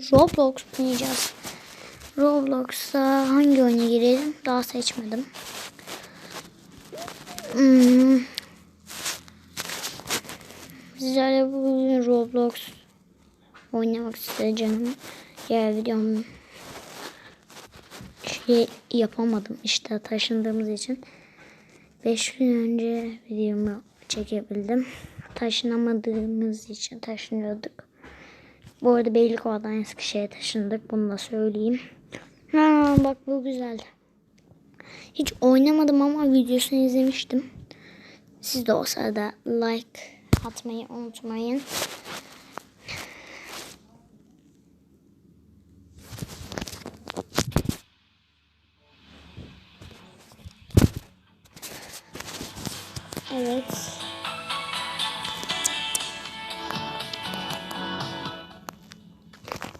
Roblox oynayacağız. Roblox'ta hangi oyuna girelim? Daha seçmedim. Hmm. Sizlerle bugün Roblox oynamak istedim canım. Diğer videom şey yapamadım işte taşındığımız için. 5 gün önce videomu çekebildim. Taşınamadığımız için taşınıyorduk. Bu arada Beylikova'dan Eskişehir'e taşındık. Bunu da söyleyeyim. Ha bak bu güzel. Hiç oynamadım ama videosunu izlemiştim. Siz de o sırada like atmayı unutmayın.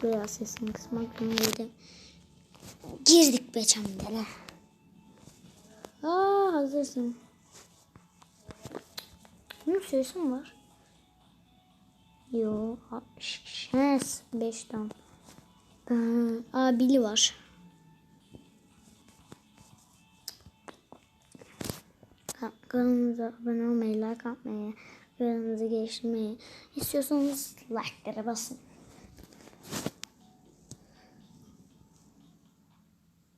Biraz sesini kısmak zorundaydım. Girdik be çamlara. Aa hazırsın. Bunun sesi mi var? Yo. 60 kişi. He 5 tam. Aa Billy var. Ka- Kanalımıza abone olmayı, like atmayı, yorumunuzu geliştirmeyi istiyorsanız like'lara basın.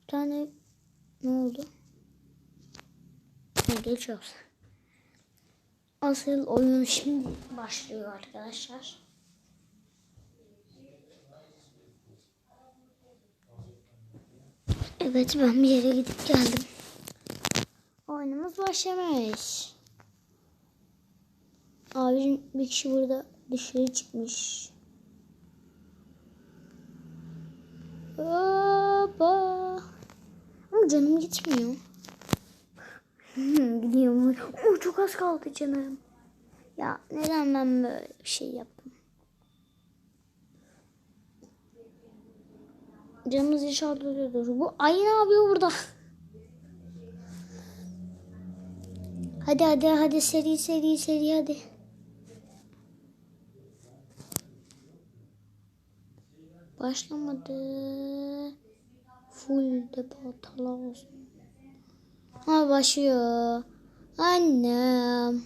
Bir tane ne oldu? Ha, geçiyoruz. Asıl oyun şimdi başlıyor arkadaşlar. Evet ben bir yere gidip geldim. Oyunumuz başlamış. Abicim bir kişi burada dışarı çıkmış. Hoppa. Ama canım gitmiyor. Gidiyor mu? Oh, çok az kaldı canım. Ya neden ben böyle bir şey yaptım? Canımız inşallah oluyordur. Bu ayı ne yapıyor burada? Hadi hadi hadi seri seri seri hadi. Başlamadı. Full depo olsun. Ha başlıyor. Annem.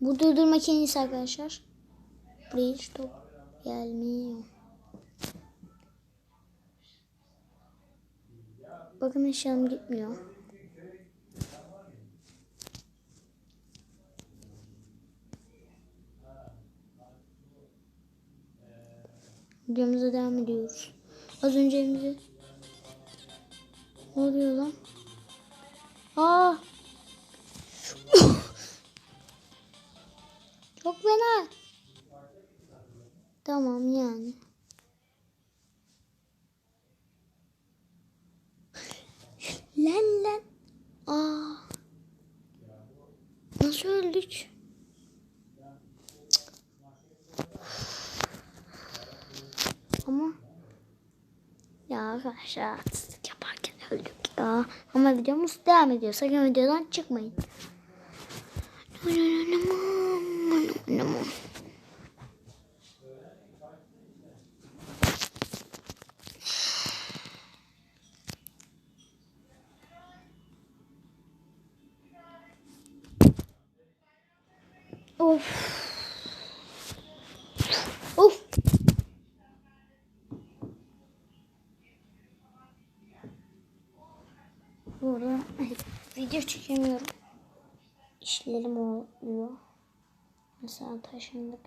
Bu durdurma kendisi arkadaşlar. Buraya stop gelmiyor. Bakın eşyam gitmiyor. Videomuza devam ediyoruz. Az önce elimizi... Ne oluyor lan? Aa! Çok fena. Tamam yani. Lan lan. Aa. Nasıl öldük? Ama ya arkadaşlar ya. Ama videomuz devam ediyor. Sakın videodan çıkmayın. Of. Burada video çekemiyorum. İşlerim oluyor. Mesela taşındık.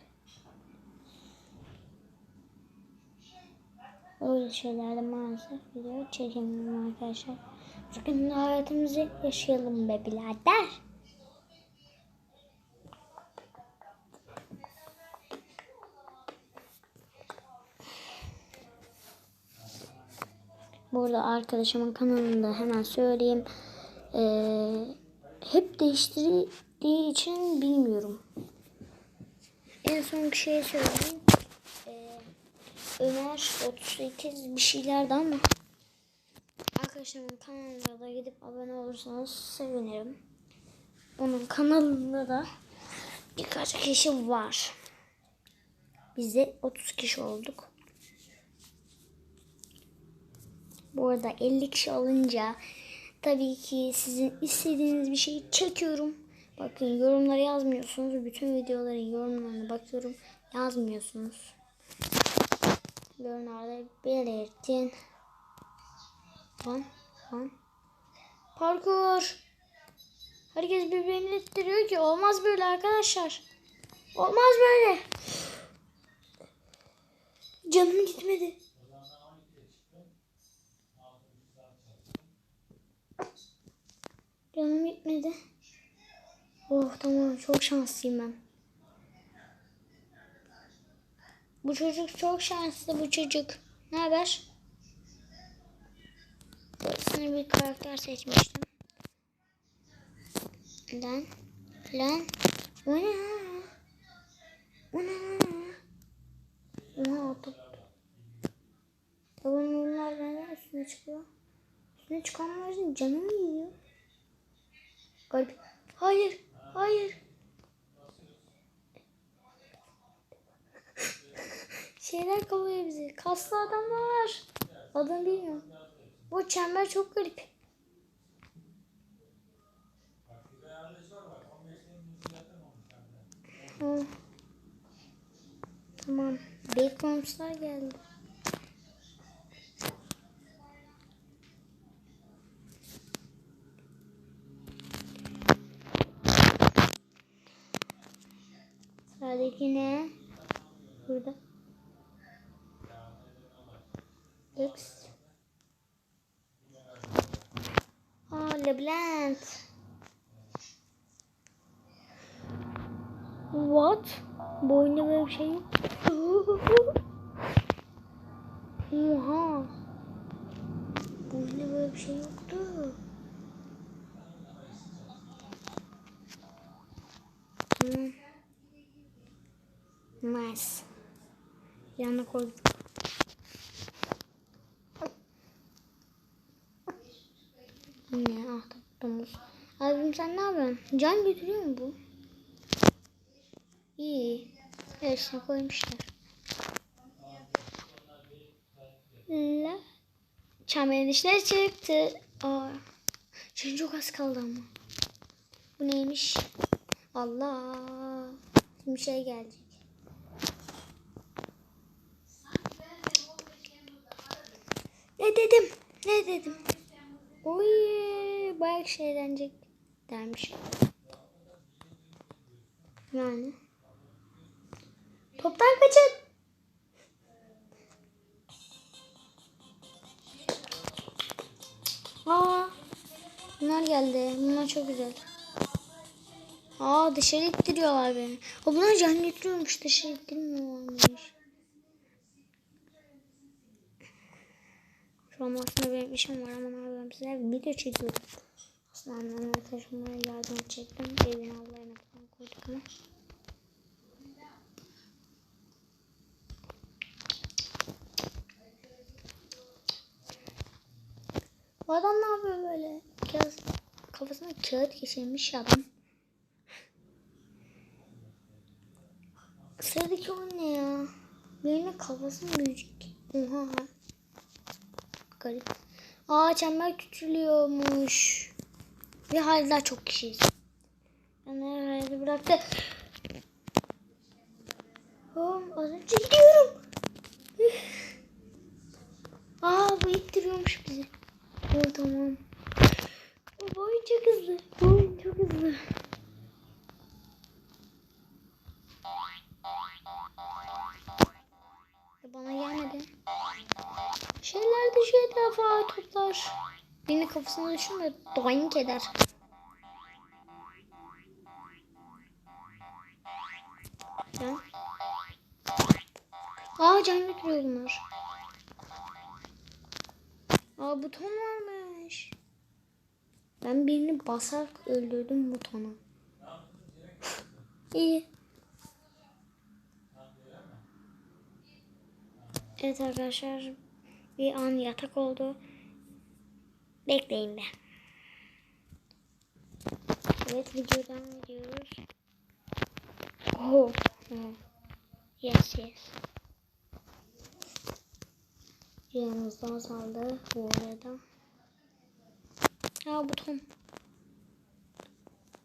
Öyle şeylerde maalesef video çekemiyorum arkadaşlar. Bugün hayatımızı yaşayalım be birader. Burada arkadaşımın kanalında hemen söyleyeyim. Ee, hep değiştirdiği için bilmiyorum. En son bir şey söyleyeyim. Ee, Ömer 38 bir şeylerdi ama arkadaşımın kanalına da gidip abone olursanız sevinirim. Onun kanalında da birkaç kişi var. Biz de 30 kişi olduk. Bu arada 50 kişi olunca tabii ki sizin istediğiniz bir şeyi çekiyorum. Bakın yorumlara yazmıyorsunuz. Bütün videoların yorumlarına bakıyorum. Yazmıyorsunuz. Yorumlarda belirtin. Lan lan. Parkur. Herkes birbirini ittiriyor ki olmaz böyle arkadaşlar. Olmaz böyle. Canım gitmedi. Canım gitmedi. Oh tamam çok şanslıyım ben. Bu çocuk çok şanslı bu çocuk. Ne haber? Sana bir karakter seçmiştim. Lan. Lan. O ne? O ne? Oha top. Tavanın bunlar neden üstüne çıkıyor? Üstüne çıkanların canı mı yiyor? Garip. Hayır. Hayır. Şeyler kovuyor bizi. Kaslı adamlar. Adını bilmiyorum. Bu çember çok garip. Tamam. Bacon'slar geldi. Sıradaki ne? Burada. X. Aa Leblanc. What? Bu oyunda böyle bir şey yok. Oha. Bu oyunda böyle bir şey yoktu. Hmm. Nice. Yanına koydum. Ne ah domuz. Abim sen ne yapıyorsun? Can götürüyor mu bu? İyi. Öylesine koymuşlar. La. Çamların dışına çıktı. Aa. Şimdi çok az kaldı ama. Bu neymiş? Allah. Şimdi şey gelecek. Ne dedim? Ne dedim? Oy, bayağı şey eğlenecek dermiş. Yani. Toptan kaçın. Aa, bunlar geldi. Bunlar çok güzel. Aa dışarı ittiriyorlar beni. O bunlar can götürüyormuş dışarı ittirmiyorlarmış. An aslında benim işim var ama yapayım size video çekiyorum. Aslında annemle taşımaya yardım edecektim. Evin Allah'ına falan koyduk ama. Bu adam ne yapıyor böyle? Kağıt, kafasına kağıt geçirmiş adam. Sıradaki o ne ya? Birinin kafası mı büyüyecek? Oha. Garip. Aa çember küçülüyormuş. Ve hala çok kişiyiz. Yani herhalde bıraktı. Oğlum az önce gidiyorum. Üf. Aa bu ittiriyormuş bizi. Oh tamam. Bu oyun çok hızlı. Bu oyun çok hızlı. Şeyler düşüyor etrafa toplar. Birini kafasına düşürme. Doink eder. Ya. Aa can götürüyor bunlar. Aa buton varmış. Ben birini basarak öldürdüm butonu. İyi. Evet arkadaşlar bir an yatak oldu. Bekleyin be. Evet videodan ediyoruz. Oh. Yes yes. Canımız da azaldı bu arada. Ya buton.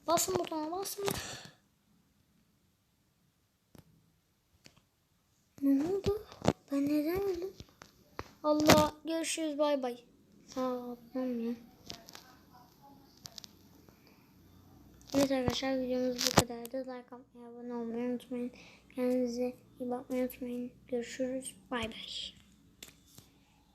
Basın butona basın. Ne oldu? Ben neden öldüm? Allah görüşürüz bay bay. Aa tamam ya. Evet arkadaşlar videomuz bu kadardı. Like atmayı, abone olmayı unutmayın. Kendinize iyi bakmayı unutmayın. Görüşürüz. Bay bay.